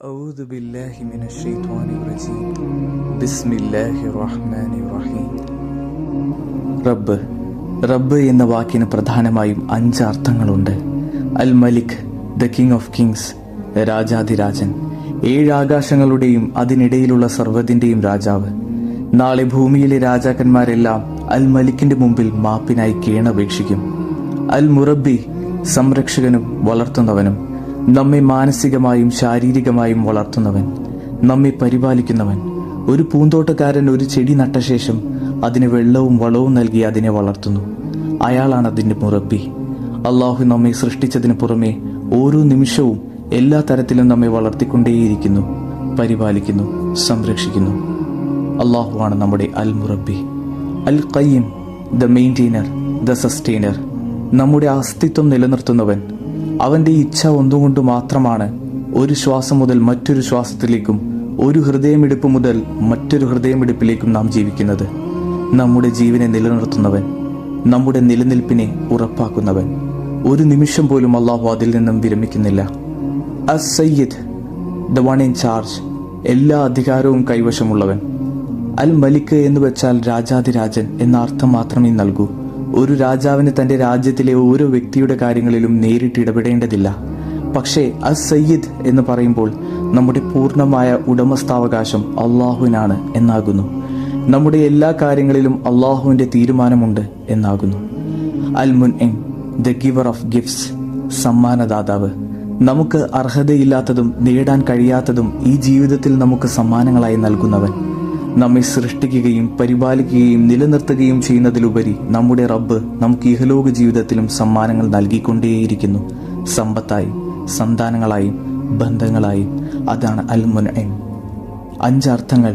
أعوذ بالله من الشيطان الرجيم بسم الله الرحمن الرحيم റബ്ബ് റബ്ബ് എന്ന വാക്കിന് പ്രധാനമായും അഞ്ച് അർത്ഥങ്ങളുണ്ട് അൽ മലിക് ദ കിങ് ഓഫ് കിങ്സ് രാജാധിരാജൻ ഏഴ് ആകാശങ്ങളുടെയും അതിനിടയിലുള്ള സർവ്വതിന്റെയും രാജാവ് നാളെ ഭൂമിയിലെ രാജാക്കന്മാരെല്ലാം അൽ മലിക്കിന്റെ മുമ്പിൽ മാപ്പിനായി കീണപേക്ഷിക്കും അൽ മുറബി സംരക്ഷകനും വളർത്തുന്നവനും നമ്മെ മാനസികമായും ശാരീരികമായും വളർത്തുന്നവൻ നമ്മെ പരിപാലിക്കുന്നവൻ. ഒരു പൂന്തോട്ടക്കാരൻ ഒരു ചെടി നട്ട ശേഷം അതിന് വെള്ളവും വളവും നൽകി അതിനെ വളർത്തുന്നു. അയാളാണ് അതിന്റെ മുറപ്പി. അള്ളാഹു നമ്മെ സൃഷ്ടിച്ചതിന് പുറമെ ഓരോ നിമിഷവും എല്ലാ തരത്തിലും നമ്മെ വളർത്തിക്കൊണ്ടേയിരിക്കുന്നു പരിപാലിക്കുന്നു സംരക്ഷിക്കുന്നു. അള്ളാഹുവാണ് നമ്മുടെ അൽ മുറബി അൽ കയ്യം ദ മെയിന്റെയിനർ ദ സസ്റ്റെയിനർ. നമ്മുടെ അസ്തിത്വം നിലനിർത്തുന്നവൻ അവന്റെ ഇച്ഛ ഒന്നുകൊണ്ട് മാത്രമാണ് ഒരു ശ്വാസം മുതൽ മറ്റൊരു ശ്വാസത്തിലേക്കും ഒരു ഹൃദയമിടിപ്പ് മുതൽ മറ്റൊരു ഹൃദയമിടിപ്പിലേക്കും നാം ജീവിക്കുന്നത്. നമ്മുടെ ജീവനെ നിലനിർത്തുന്നവൻ നമ്മുടെ നിലനിൽപ്പിനെ ഉറപ്പാക്കുന്നവൻ. ഒരു നിമിഷം പോലും അള്ളാഹു അതിൽ നിന്നും വിരമിക്കുന്നില്ല. സയ്യിദ് വൺ ഇൻ ചാർജ് എല്ലാ അധികാരവും കൈവശമുള്ളവൻ. അൽ മലിക്ക് എന്ന് വെച്ചാൽ രാജാതിരാജൻ എന്ന അർത്ഥം മാത്രമേ നൽകൂ. ഒരു രാജാവിന് തന്റെ രാജ്യത്തിലെ ഓരോ വ്യക്തിയുടെ കാര്യങ്ങളിലും നേരിട്ട് ഇടപെടേണ്ടതില്ല. പക്ഷേ അസ് സയ്യിദ് എന്ന് പറയുമ്പോൾ നമ്മുടെ പൂർണമായ ഉടമസ്ഥാവകാശം അള്ളാഹുവിനാണ് എന്നാകുന്നു. നമ്മുടെ എല്ലാ കാര്യങ്ങളിലും അള്ളാഹുവിന്റെ തീരുമാനമുണ്ട് എന്നാകുന്നു. അൽ മുൻ എം ദ ഗിവർ ഓഫ് ഗിഫ്റ്റ്സ് സമ്മാനദാതാവ്. നമുക്ക് അർഹതയില്ലാത്തതും നേടാൻ കഴിയാത്തതും ഈ ജീവിതത്തിൽ നമുക്ക് സമ്മാനങ്ങളായി നൽകുന്നവൻ. നമ്മെ സൃഷ്ടിക്കുകയും പരിപാലിക്കുകയും നിലനിർത്തുകയും ചെയ്യുന്നതിലുപരി നമ്മുടെ റബ്ബ് നമുക്ക് ഇഹലോക ജീവിതത്തിലും സമ്മാനങ്ങൾ നൽകിക്കൊണ്ടേയിരിക്കുന്നു. സമ്പത്തായി സന്താനങ്ങളായും ബന്ധങ്ങളായും. അതാണ് അൽ മുൻഇം അഞ്ചർത്ഥങ്ങൾ.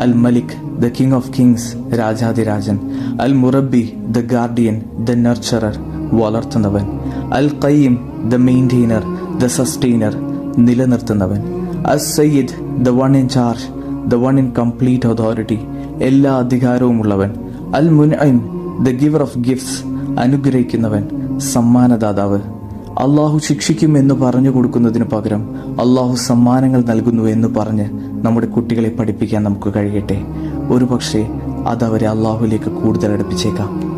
അൽ മലിക് ദ കിങ് ഓഫ് കിങ്സ് രാജാതിരാജൻ അൽ മുറബി ദ ഗാർഡിയൻ ദ നർച്ചറർ വളർത്തുന്നവൻ. അൽ കയ്യം ദ മെയിന്റെയിനർ ദ സസ്റ്റെയിനർ നിലനിർത്തുന്നവൻ. അൽ Sayyid the one in charge. The one in complete authority എല്ലാ അധികാരവുമുള്ളവൻ അൽ മുൻ ദ ഗിവർ ഓഫ് ഗിഫ്റ്റ്സ് അനുഗ്രഹിക്കുന്നവൻ സമ്മാനദാതാവ്. അള്ളാഹു ശിക്ഷിക്കും എന്ന് പറഞ്ഞു കൊടുക്കുന്നതിന് പകരം അള്ളാഹു സമ്മാനങ്ങൾ നൽകുന്നു എന്ന് പറഞ്ഞ് നമ്മുടെ കുട്ടികളെ പഠിപ്പിക്കാൻ നമുക്ക് കഴിയട്ടെ. ഒരു പക്ഷേ അതവരെ അള്ളാഹുലേക്ക് കൂടുതൽ അടുപ്പിച്ചേക്കാം.